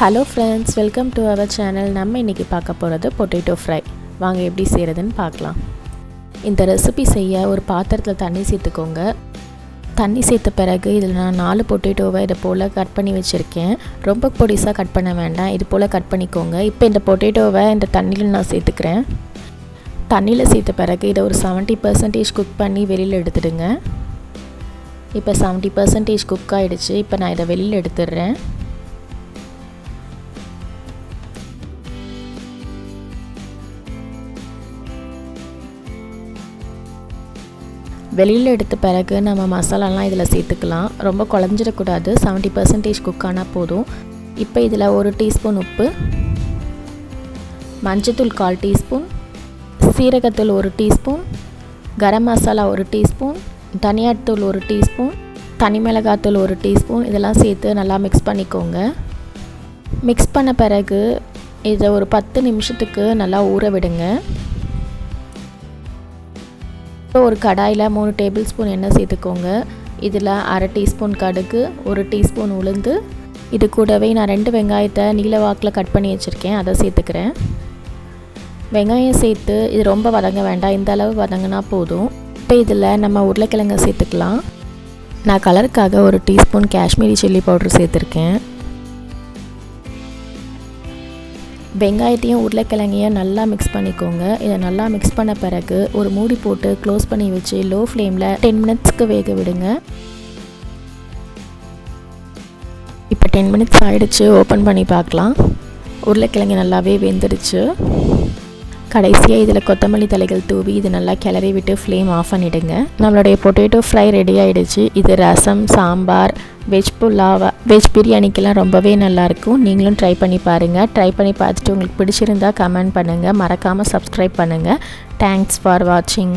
Hello friends welcome to our channel நம்ம இன்றைக்கி பார்க்க போகிறது பொட்டேட்டோ ஃப்ரை வாங்க எப்படி செய்கிறதுன்னு பார்க்கலாம். இந்த ரெசிபி செய்ய ஒரு பாத்திரத்தில் தண்ணி சேர்த்துக்கோங்க. தண்ணி சேர்த்த பிறகு இதில் நான் நாலு பொட்டேட்டோவை இதை போல் கட் பண்ணி வச்சுருக்கேன். ரொம்ப பொடிசாக கட் பண்ண வேண்டாம். இது போல் கட் பண்ணிக்கோங்க. இப்போ இந்த பொட்டேட்டோவை இந்த தண்ணியில் நான் சேர்த்துக்கிறேன். தண்ணியில் சேர்த்த பிறகு இதை ஒரு செவன்ட்டி பர்சன்டேஜ் குக் பண்ணி வெளியில் எடுத்துடுங்க. இப்போ செவன்ட்டி பர்சன்டேஜ் குக் ஆகிடுச்சு இப்போ நான் இதை வெளியில் எடுத்துடுறேன். வெளியில் எடுத்த பிறகு நம்ம மசாலாலாம் இதில் சேர்த்துக்கலாம். ரொம்ப குழஞ்சிடக்கூடாது. செவன்ட்டி பர்சன்டேஜ் குக் ஆனால் போதும். இப்போ இதில் ஒரு டீஸ்பூன் உப்பு மஞ்சத்தூள் கால் டீஸ்பூன் சீரகத்தூள் ஒரு டீஸ்பூன் கரம் மசாலா ஒரு டீஸ்பூன் தனியாத்தூள் ஒரு டீஸ்பூன் தனி மிளகாத்தூள் ஒரு டீஸ்பூன். இதெல்லாம் சேர்த்து நல்லா மிக்ஸ் பண்ணிக்கோங்க. மிக்ஸ் பண்ண பிறகு இதை ஒரு பத்து நிமிஷத்துக்கு நல்லா ஊற விடுங்க. இப்போ ஒரு கடாயில் மூணு டேபிள் ஸ்பூன் எண்ணெய் சேர்த்துக்கோங்க. இதில் அரை டீஸ்பூன் கடுகு ஒரு டீஸ்பூன் உளுந்து. இது கூடவே நான் ரெண்டு வெங்காயத்தை நீல வாக்கில் கட் பண்ணி வச்சுருக்கேன். அதை சேர்த்துக்கிறேன். வெங்காயம் சேர்த்து இது ரொம்ப வதங்க வேண்டாம். இந்த அளவு வதங்கினா போதும். இப்போ இதில் நம்ம உருளைக்கிழங்க சேர்த்துக்கலாம். நான் கலருக்காக ஒரு டீஸ்பூன் காஷ்மீரி சில்லி பவுடர் சேர்த்துருக்கேன். வெங்காயத்தையும் உருளைக்கிழங்கையும் நல்லா மிக்ஸ் பண்ணிக்கோங்க. இதை நல்லா மிக்ஸ் பண்ண பிறகு ஒரு மூடி போட்டு க்ளோஸ் பண்ணி வச்சு லோ ஃப்ளேமில் டென் மினிட்ஸ்க்கு வேக விடுங்க. இப்போ டென் மினிட்ஸ் ஆகிடுச்சு ஓப்பன் பண்ணி பார்க்கலாம். உருளைக்கிழங்கு நல்லாவே வெந்துடுச்சு. கடைசியாக இதில் கொத்தமல்லி தலைகள் தூவி இது நல்லா கிளறி விட்டு ஃப்ளேம் ஆஃப் பண்ணிவிடுங்க நம்மளுடைய பொட்டேட்டோ ஃப்ரை ரெடி ஆகிடுச்சு இது ரசம் சாம்பார் வெஜ் புல்லாவா வெஜ் பிரியாணிக்கெல்லாம் ரொம்பவே நல்லாயிருக்கும் நீங்களும் ட்ரை பண்ணி பாருங்கள் ட்ரை பண்ணி பார்த்துட்டு உங்களுக்கு பிடிச்சிருந்தா கமெண்ட் பண்ணுங்கள் மறக்காமல் சப்ஸ்கிரைப் பண்ணுங்கள் தேங்க்ஸ் ஃபார் வாட்சிங்